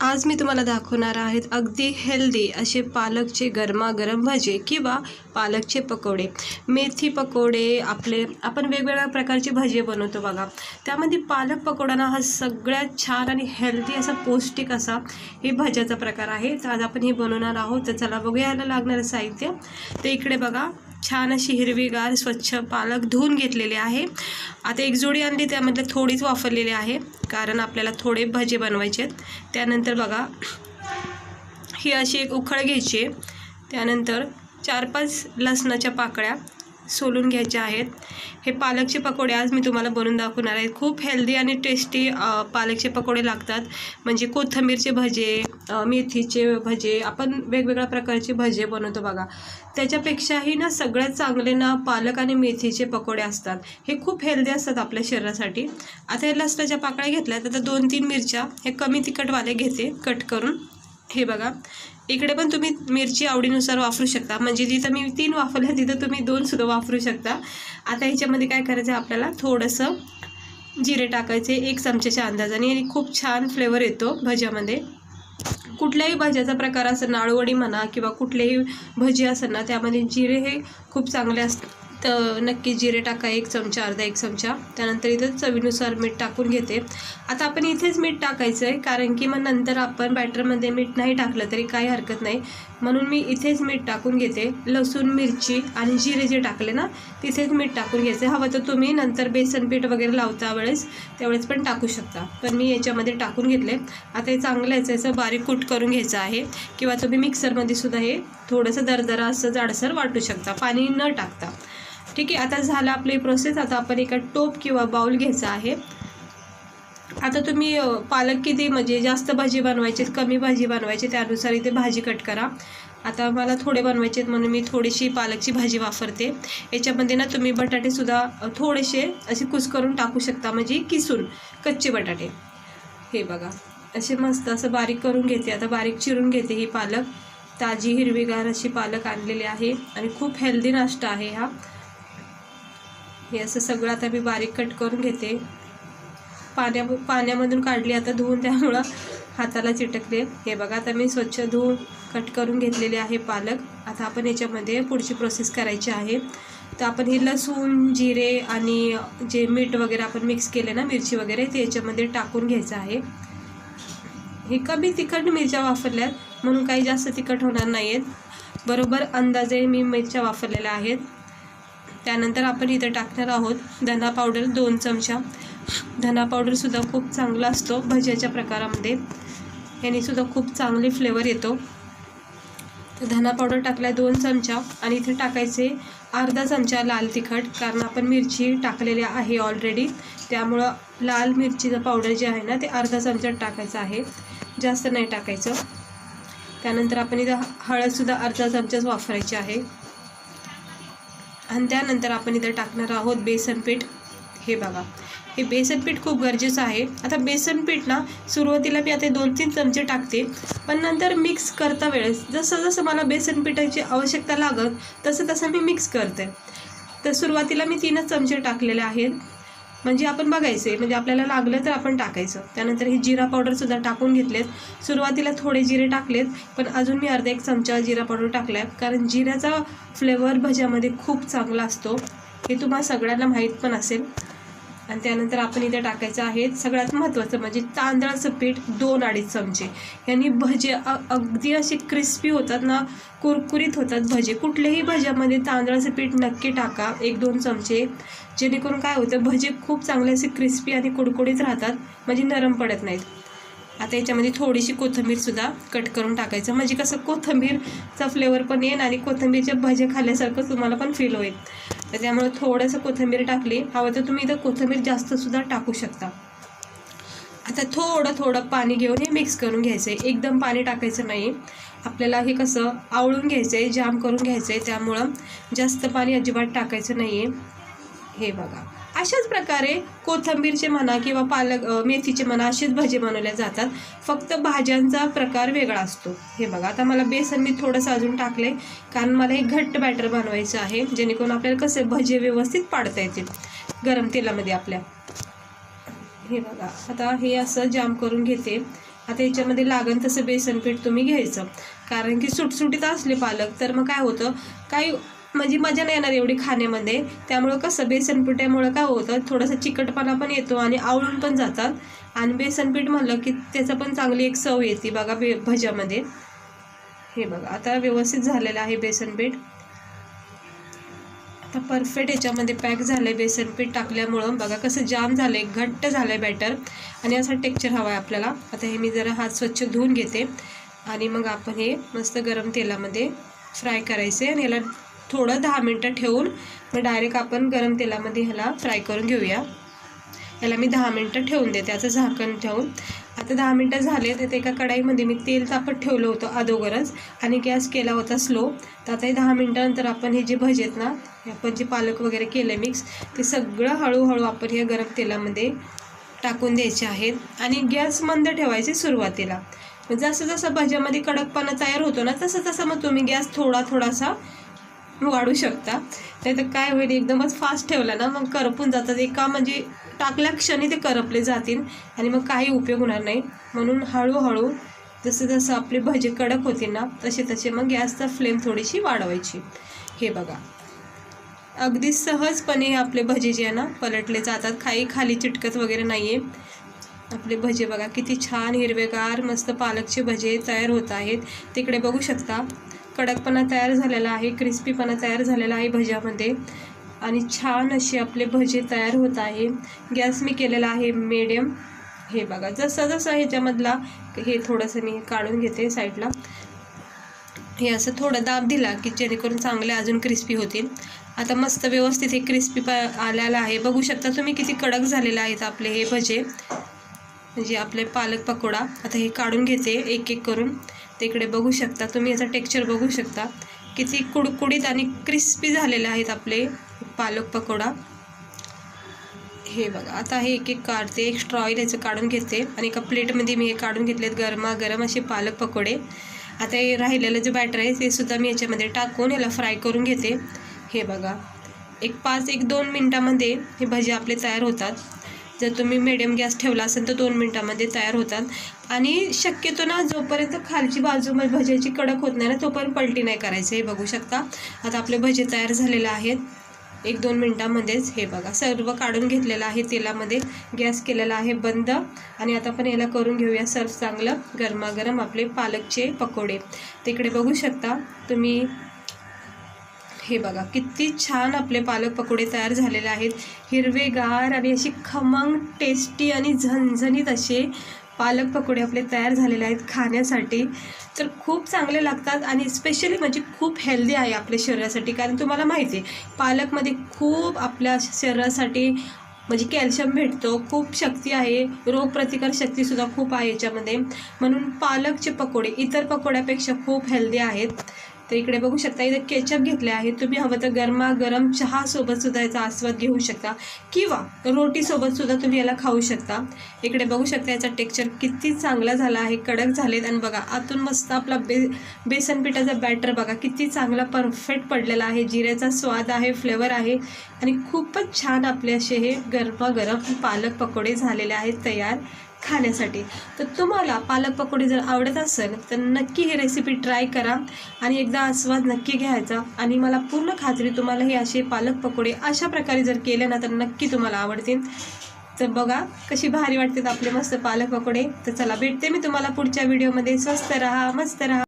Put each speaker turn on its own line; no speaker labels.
आज मी तुम्हाला दाखवणार आहेत अगदी हेल्दी असे पालकचे गरमागरम भजे किंवा पालकचे पकोडे. मेथी पकोडे आपले आपण वेगवेगळ्या प्रकारचे भजे बनवतो बघा. त्यामध्ये पालक पकोडा ना हा सगळ्यात छान आणि हेल्दी असा पौष्टिक असा हे भज्याचा प्रकार आहे. तर आज आपण हे बनवणार आहोत. तर चला बघूया याला लागणारं साहित्य. तर इकडे बघा. छान अशी हिरवीगार स्वच्छ पालक धुवून घेतलेले आहे. आता एक जोडी आणली त्यामधले थोडीच वापरलेली आहे कारण आपल्याला थोडे भजे बनवायचे आहेत. त्यानंतर बघा ही अशी एक उखळ घ्यायची आहे. त्यानंतर चार पाच लसणाच्या पाकळ्या सोलून घ्यायचे आहेत. हे पालकचे पकोडे आज मी तुम्हाला बनवून दाखवणार आहे. खूप हेल्दी आणि टेस्टी पालकचे पकोडे लागतात. म्हणजे कोथिंबीरचे भजे मेथीचे भजे आपण वेगवेगळ्या प्रकारचे भजे बनवतो बघा. त्याच्यापेक्षाही ना सगळ्यात चांगले ना पालक आणि मेथीचे पकोडे असतात. हे खूप हेल्दी असतात आपल्या शरीरासाठी. आता हे लसणाच्या पाकळ्या घेतल्या आता दोन तीन मिरच्या हे कमी तिखटवाले घेते कट करून. हे बघा. इकडे पण तुम्ही मिरची आवडीनुसार वापरू शकता. म्हणजे जिथं मी तीन वापरल्या तिथं तुम्ही दोन सुद्धा वापरू शकता. आता ह्याच्यामध्ये काय करायचं आपल्याला? थोडंसं जिरे टाकायचे एक चमच्याच्या अंदाजाने. आणि खूप छान फ्लेवर येतो भज्यामध्ये. कुठल्याही भाज्याचा प्रकार असं नाळवडी म्हणा किंवा कुठलेही भजी असेल ना त्यामध्ये जिरे हे खूप चांगले असतात. तर नक्की जिरे टाका एक चमचा अर्धा एक चमचा. त्यानंतर इथं चवीनुसार मीठ टाकून घेते. आता आपण इथेच मीठ टाकायचं आहे कारण की मग नंतर आपण बॅटरमध्ये मीठ नाही टाकलं तरी काही हरकत नाही. म्हणून मी इथेच मीठ टाकून घेते. लसूण मिरची आणि जिरे जे टाकले ना तिथेच मीठ टाकून घ्यायचं हवं तर तुम्ही नंतर बेसन पीठ वगैरे लावता वेळेस त्यावेळेस पण टाकू शकता. पण मी याच्यामध्ये टाकून घेतले. आता हे चांगलं याचं असं बारीक कूट करून घ्यायचं आहे. किंवा तुम्ही मिक्सरमध्ये सुद्धा हे थोडंसं दरदरा असं जाडसर वाटू शकता. पाणी न टाकता. ठीक आहे आता झालं आपली प्रोसेस आता आपण एका टोप किंवा बाउल घ्यायचा आहे. आता तुम्ही पालक किती म्हणजे जास्त भाजी बनवायची कमी भाजी बनवायची त्यानुसार इथे भाजी कट करा. आता मला थोडे बनवायचे आहेत म्हणून मी थोडीशी पालकची भाजी वापरते. याच्यामध्ये ना तुम्ही बटाटेसुद्धा थोडेसे असे कुस करून टाकू शकता. म्हणजे किसून कच्चे बटाटे. हे बघा असे मस्त असं बारीक करून घेते. आता बारीक चिरून घेते ही पालक. ताजी हिरवीगार अशी पालक आणलेली आहे. आणि खूप हेल्दी नाश्ता आहे हा. हे असं सगळं आता मी बारीक कट करून घेते. पाण्या पाण्यामधून काढली आता धुवून त्यामुळं हाताला चिटकले हे बघा आता मी स्वच्छ धुवून कट करून घेतलेले आहे पालक. आता आपण याच्यामध्ये पुढची प्रोसेस करायची आहे. तर आपण हे लसूण जिरे आणि जे मीठ वगैरे आपण मिक्स केले ना मिरची वगैरे ते याच्यामध्ये टाकून घ्यायचं आहे. हे कमी तिखट मिरच्या वापरल्यात म्हणून काही जास्त तिखट होणार नाही आहेत बरोबर अंदाजे मी मिरच्या वापरलेल्या आहेत. त्यानंतर आपण इथं टाकणार आहोत धना पावडर दोन चमचा. धना पावडरसुद्धा खूप चांगला असतो भज्याच्या प्रकारामध्ये. यानेसुद्धा खूप चांगली फ्लेवर येतो. तर धना पावडर टाकला दोन चमचा आणि इथे टाकायचे अर्धा चमचा लाल तिखट कारण आपण मिरची टाकलेली आहे ऑलरेडी त्यामुळं लाल मिरचीचं पावडर जे आहे ना ते अर्धा चमचा टाकायचं आहे. जास्त नाही टाकायचं. त्यानंतर आपण इथं हळदसुद्धा अर्धा चमचाच वापरायची आहे. आणि त्यानंतर आपण इथं टाकणार आहोत बेसन पीठ. हे बघा. हे बेसन पीठ खूप गरजेचं आहे. आता बेसन पीठ ना सुरुवातीला मी आता दोन तीन चमचे टाकते. पण नंतर मिक्स करता वेळेस जसं जसं मला बेसन पिठाची आवश्यकता लागत तसं तसं मी मिक्स करते. तर सुरुवातीला मी तीनच चमचे टाकलेले आहेत. म्हणजे आपण बघायचे म्हणजे आपल्याला लागलं तर आपण टाकायचं. त्यानंतर हे जिरा पावडरसुद्धा टाकून घेतलेत. सुरुवातीला थोडे जिरे टाकलेत पण अजून मी अर्धा एक चमचा जिरा पावडर टाकला आहे कारण जिऱ्याचा फ्लेवर भज्यामध्ये खूप चांगला असतो. हे तुम्हाला सगळ्यांना माहीत पण असेल. आणि त्यानंतर आपण इथे टाकायचं आहे सगळ्यात महत्त्वाचं म्हणजे तांदळाचं पीठ दोन अडीच चमचे. यांनी भजे अ- अगदी असे क्रिस्पी होतात ना कुरकुरीत होतात भजे. कुठल्याही भज्यामध्ये तांदळाचं पीठ नक्की टाका एक दोन चमचे. जेणेकरून काय होतं भजे खूप चांगले असे क्रिस्पी आणि कुडकुडीत राहतात म्हणजे नरम पडत नाहीत. आता याच्यामध्ये थोडीशी कोथिंबीरसुद्धा कट करून टाकायचं. म्हणजे कसं कोथिंबीरचा फ्लेवर पण येईल आणि कोथंबीरच्या भजे खाल्ल्यासारखं तुम्हाला पण फील होईल. तर त्यामुळे थोडंसं कोथिंबीर टाकली. हवं तर तुम्ही इथं कोथिंबीर जास्तसुद्धा टाकू शकता. आता थोडं थोडं पाणी घेऊन हे मिक्स करून घ्यायचं आहे एकदम पाणी टाकायचं नाही. आपल्याला हे कसं आवळून घ्यायचं आहे जाम करून घ्यायचं आहे त्यामुळं जास्त पाणी अजिबात टाकायचं नाही आहे हे बघा. अशाच प्रकारे कोथिंबीरचे म्हणा किंवा पालक मेथीचे म्हणा असेच भजे बनवल्या जातात. फक्त भाज्यांचा प्रकार वेगळा असतो. हे बघा आता मला बेसन मी थोडंसं अजून टाकले कारण मला हे घट्ट बॅटर बनवायचं आहे जेणेकरून आपल्याला कसे भजे व्यवस्थित पाडता येतील. गरम तेलामध्ये आपल्या. हे बघा आता हे असं जाम करून घेते. आता याच्यामध्ये लागन तसं बेसन पीठ तुम्ही घ्यायचं. कारण की सुटसुटीत असले पालक तर मग काय होतं? काही म्हणजे मजा नाही येणार एवढी खाण्यामध्ये. त्यामुळं कसं बेसन पिठामुळं काय होतं थोडंसं चिकटपणा पण येतो आणि आवळून पण जातात. आणि बेसन पीठ म्हणलं की त्याचं पण चांगली एक चव येते बघा बे भज्यामध्ये. हे बघा आता व्यवस्थित झालेलं आहे बेसन पीठ आता परफेक्ट याच्यामध्ये पॅक झालं आहे बेसन पीठ टाकल्यामुळं. बघा कसं जाम झालं आहे घट्ट झालं आहे बॅटर आणि असा टेक्चर हवा आहे आपल्याला. आता हे मी जरा हात स्वच्छ धुवून घेते. आणि मग आपण हे मस्त गरम तेलामध्ये फ्राय करायचे आणि याला थोडं दहा मिनटं ठेवून मग डायरेक्ट आपण गरम तेलामध्ये ह्याला फ्राय करून घेऊया. याला मी दहा मिनटं ठेवून देते आता झाकण ठेवून. आता दहा मिनटं झाले तर एका कढाईमध्ये मी तेल तापत ठेवलं होतं अदोगरच आणि गॅस केला होता स्लो. तर आता हे दहा मिनटानंतर आपण हे जे भजे आहेत ना आपण जे पालक वगैरे केलं मिक्स ते सगळं हळूहळू आपण हे गरम तेलामध्ये टाकून द्यायचे आहेत आणि गॅस मंद ठेवायचे सुरुवातीला. म्हणजे जसं जसं भज्यामध्ये कडकपणा तयार होतो ना तसं तसं मग तुम्ही गॅस थोडा थोडासा वाढू शकता. नाही तर काय होईल एकदमच फास्ट ठेवला ना मग करपून जातात. एका म्हणजे टाकल्या क्षणी ते करपले जातील आणि मग काही उपयोग होणार नाही. म्हणून हळूहळू जसं जसं आपले भजे कडक होतील ना तसे तसे मग गॅसचा फ्लेम थोडीशी वाढवायची. हे बघा. अगदी सहजपणे आपले भजे जे आहे ना पलटले जातात. काही खाली चिटकत वगैरे नाही आहे आपले भजे बघा किती छान हिरवेगार मस्त पालकचे भजे तयार होत आहेत. तिकडे बघू शकता. कडकपणा तयार झालेला आहे क्रिस्पीपणा तयार झालेला आहे भज्यामध्ये. आणि छान असे आपले भजे तयार होत आहे. गॅस मी केलेला आहे मीडियम हे बघा जसं जसं ह्याच्यामधला हे थोडंसं मी काढून घेते साईडला. हे असं थोडं दाब दिला की जेणेकरून चांगले अजून क्रिस्पी होतील. आता मस्त व्यवस्थित हे क्रिस्पी प आलेलं आहे. बघू शकता तुम्ही किती कडक झालेले आहेत आपले हे भजे. म्हणजे आपले पालक पकोडा. आता हे काढून घेते एक एक करून. तिकडे बघू शकता. तुम्ही याचं टेक्स्चर बघू शकता. किती कुडकुडीत आणि क्रिस्पी झालेले आहेत आपले पालक पकोडा. हे बघा आता हे एक एक काढते. एक्स्ट्रा ऑइल याचं काढून घेते. आणि एका प्लेटमध्ये मी हे काढून घेतलेत गरमागरम असे पालक पकोडे. आता हे राहिलेलं जे बॅटर आहे ते सुद्धा मी याच्यामध्ये टाकून याला फ्राय करून घेते. हे बघा एक पाच एक दोन मिनटामध्ये हे भजी आपले तयार होतात. जर तुम्ही मिडियम गॅस ठेवला असेल तर दोन मिनटामध्ये तयार होतात. आणि शक्यतो ना जोपर्यंत खालची बाजू म्हणजे भज्याची कडक होत नाही ना तोपर्यंत पलटी नाही करायचं. हे बघू शकता. आता आपले भजे तयार झालेले आहेत. एक दोन मिनटामध्येच हे बघा. सर्व काढून घेतलेलं आहे तेलामध्ये. गॅस केलेला आहे बंद. आणि आता आपण याला करून घेऊया. सर्व चांगलं गरमागरम आपले पालकचे पकोडे. तिकडे बघू शकता तुम्ही हे बघा किती छान आपले पालक पकोडे तयार झालेले आहेत. हिरवेगार आणि अशी खमंग टेस्टी आणि झणझणीत असे पालक पकोडे आपले तयार झालेले आहेत खाण्यासाठी. तर खूप चांगले लागतात आणि स्पेशली म्हणजे खूप हेल्दी आहे आपल्या शरीरासाठी. कारण तुम्हाला माहिती आहे पालकमध्ये खूप आपल्या शरीरासाठी म्हणजे कॅल्शियम भेटतो खूप शक्ती आहे. रोगप्रतिकार शक्तीसुद्धा खूप आहे याच्यामध्ये. म्हणून पालकचे पकोडे इतर पकोड्यापेक्षा खूप हेल्दी आहेत. तर इकडे बघू शकता इथे केचप घेतले आहे. तुम्ही हवं तर गरमागरम चहासोबत सुद्धा याचा आस्वाद घेऊ शकता. किंवा रोटीसोबत सुद्धा तुम्ही याला खाऊ शकता. इकडे बघू शकता याचा टेक्स्चर किती चांगला झाला आहे कडक झालेत. आणि बघा आतून मस्त आपला बे बेसन पिठाचा बॅटर बघा किती चांगला परफेक्ट पडलेला आहे. जिऱ्याचा स्वाद आहे फ्लेवर आहे. आणि खूपच छान आपले असे हे गरमागरम पालक पकोडे झालेले आहेत तयार. खाण्यासाठी. तर तुम्हाला पालक पकोडे जर आवडत असेल तर नक्की ही रेसिपी ट्राय करा आणि एकदा आस्वाद नक्की घ्यायचा. आणि मला पूर्ण खात्री तुम्हाला हे असे पालक पकोडे अशा प्रकारे जर केले ना तर नक्की तुम्हाला आवडतील. तर बघा कशी भारी वाटतात आपले मस्त पालक पकोडे. तर चला भेटते मी तुम्हाला पुढच्या व्हिडिओमध्ये स्वस्त राहा मस्त राहा.